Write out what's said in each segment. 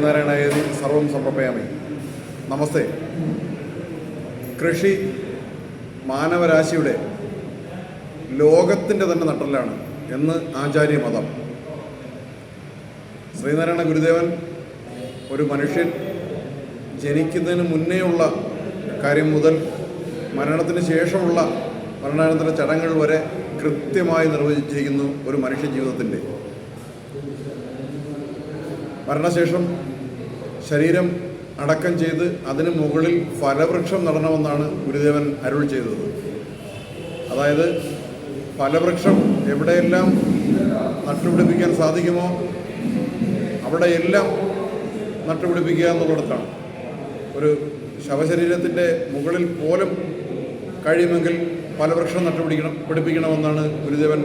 ശ്രീനാരായണയതി സർവം സമർപ്പയാമി. നമസ്തേ. കൃഷി മാനവരാശിയുടെ ലോകത്തിന്റെ തന്നെ നട്ടലാണ് എന്ന് ആചാര്യ മതം. ശ്രീനാരായണ ഗുരുദേവൻ ഒരു മനുഷ്യൻ ജനിക്കുന്നതിന് മുന്നേയുള്ള കാര്യം മുതൽ മരണത്തിന് ശേഷമുള്ള മരണാനന്തര ചടങ്ങുകൾ വരെ കൃത്യമായി നിർവചിച്ചിരിക്കുന്നു ഒരു മനുഷ്യ ജീവിതത്തിന്റെ. മരണശേഷം ശരീരം അടക്കം ചെയ്ത് അതിന് മുകളിൽ ഫലവൃക്ഷം നടണമെന്നാണ് ഗുരുദേവൻ അരുൾ ചെയ്തത്. അതായത് ഫലവൃക്ഷം എവിടെയെല്ലാം നട്ടുപിടിപ്പിക്കാൻ സാധിക്കുമോ അവിടെയെല്ലാം നട്ടുപിടിപ്പിക്കുക എന്നുള്ളിടത്താണ്. ഒരു ശവശരീരത്തിന്റെ മുകളിൽ പോലും കഴിയുമെങ്കിൽ ഫലവൃക്ഷം നട്ടുപിടിക്കണം പിടിപ്പിക്കണമെന്നാണ് ഗുരുദേവൻ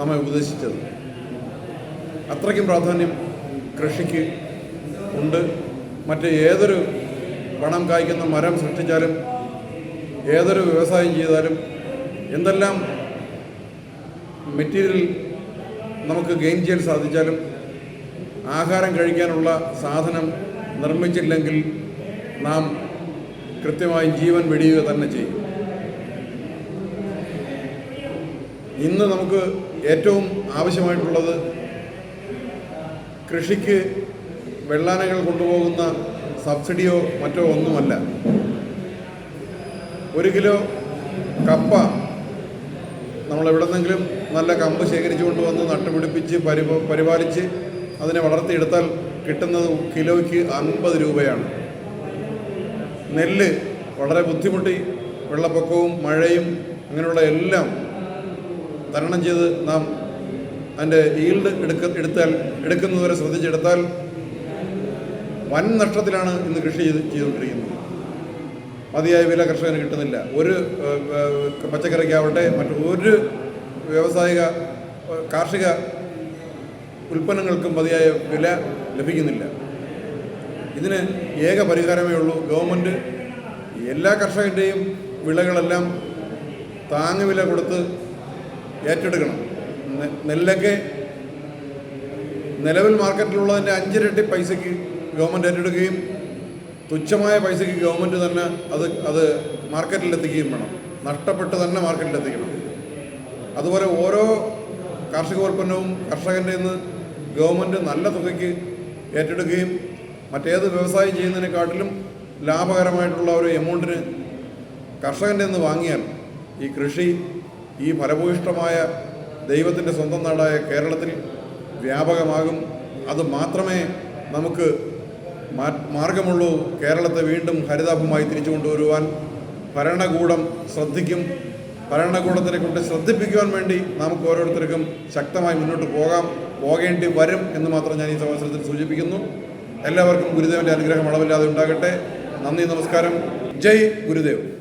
നമ്മെ ഉപദേശിച്ചത്. അത്രയ്ക്കും പ്രാധാന്യം കൃഷിക്ക് ഉണ്ട്. മറ്റ് ഏതൊരു പണം കായ്ക്കുന്ന മരം സൃഷ്ടിച്ചാലും ഏതൊരു വ്യവസായം ചെയ്താലും എന്തെല്ലാം മെറ്റീരിയൽ നമുക്ക് ഗെയിൻ ചെയ്യാൻ സാധിച്ചാലും ആഹാരം കഴിക്കാനുള്ള സാധനം നിർമ്മിച്ചില്ലെങ്കിൽ നാം കൃത്യമായി ജീവൻ വെടിയുക തന്നെ ചെയ്യും. ഇന്ന് നമുക്ക് ഏറ്റവും ആവശ്യമായിട്ടുള്ളത് കൃഷിക്ക് വെള്ളാനകൾ കൊണ്ടുപോകുന്ന സബ്സിഡിയോ മറ്റോ ഒന്നുമല്ല. ഒരു കിലോ കപ്പ നമ്മൾ എവിടെന്നെങ്കിലും നല്ല കമ്പ് ശേഖരിച്ചു കൊണ്ടുവന്ന് നട്ടുപിടിപ്പിച്ച് പരിപ പരിപാലിച്ച് അതിനെ വളർത്തിയെടുത്താൽ കിട്ടുന്നത് കിലോയ്ക്ക് അൻപത് രൂപയാണ്. നെല്ല് വളരെ ബുദ്ധിമുട്ടി വെള്ളപ്പൊക്കവും മഴയും അങ്ങനെയുള്ള എല്ലാം തരണം ചെയ്ത് നാം അതിന്റെ ഈൽഡ് എടുക്ക എടുത്താൽ എടുക്കുന്നതുവരെ ശ്രദ്ധിച്ചെടുത്താൽ വൻ നഷ്ടത്തിലാണ് ഇന്ന് കൃഷി ചെയ്ത് ചെയ്തുകൊണ്ടിരിക്കുന്നത്. മതിയായ വില കർഷകന് കിട്ടുന്നില്ല. ഒരു പച്ചക്കറിക്കാവട്ടെ മറ്റു ഒരു വ്യാവസായിക കാർഷിക ഉൽപ്പന്നങ്ങൾക്കും മതിയായ വില ലഭിക്കുന്നില്ല. ഇതിന് ഏക പരിഹാരമേ ഉള്ളൂ ഗവൺമെന്റ് എല്ലാ കർഷകന്റെയും വിളകളെല്ലാം താങ്ങുവില കൊടുത്ത് ഏറ്റെടുക്കണം. നെല്ലൊക്കെ നിലവിൽ മാർക്കറ്റിലുള്ളതിന്റെ അഞ്ചിരട്ടി പൈസയ്ക്ക് ഗവൺമെന്റ് ഏറ്റെടുക്കുകയും തുച്ഛമായ പൈസയ്ക്ക് ഗവൺമെന്റ് തന്നെ അത് അത് മാർക്കറ്റിലെത്തിക്കുകയും വേണം. നഷ്ടപ്പെട്ട് തന്നെ മാർക്കറ്റിലെത്തിക്കണം. അതുപോലെ ഓരോ കാർഷിക ഉൽപ്പന്നവും കർഷകന്റെ നിന്ന് ഗവൺമെന്റ് നല്ല തുകയ്ക്ക് ഏറ്റെടുക്കുകയും മറ്റേത് വ്യവസായം ചെയ്യുന്നതിനെക്കാട്ടിലും ലാഭകരമായിട്ടുള്ള ഒരു എമൗണ്ടിന് കർഷകന്റെ നിന്ന് വാങ്ങിയാൽ ഈ കൃഷി ഈ ഫലഭൂയിഷ്ടമായ ദൈവത്തിന്റെ സ്വന്തം നാടായ കേരളത്തിൽ വ്യാപകമാകും. അത് മാത്രമേ നമുക്ക് മാർഗമുള്ളൂ കേരളത്തെ വീണ്ടും ഹരിതാഭമായി തിരിച്ചു കൊണ്ടുവരുവാൻ ഭരണകൂടം ശ്രദ്ധിക്കും. ഭരണകൂടത്തിനെ കൊണ്ട് ശ്രദ്ധിപ്പിക്കുവാൻ വേണ്ടി നമുക്ക് ഓരോരുത്തർക്കും ശക്തമായി മുന്നോട്ട് പോകാം. പോകേണ്ടി വരും എന്ന് മാത്രം ഞാൻ ഈ അവസരത്തിൽ സൂചിപ്പിക്കുന്നു. എല്ലാവർക്കും ഗുരുദേവന്റെ അനുഗ്രഹം അളവില്ലാതെ ഉണ്ടാകട്ടെ. നന്ദി നമസ്കാരം. ജയ് ഗുരുദേവ്.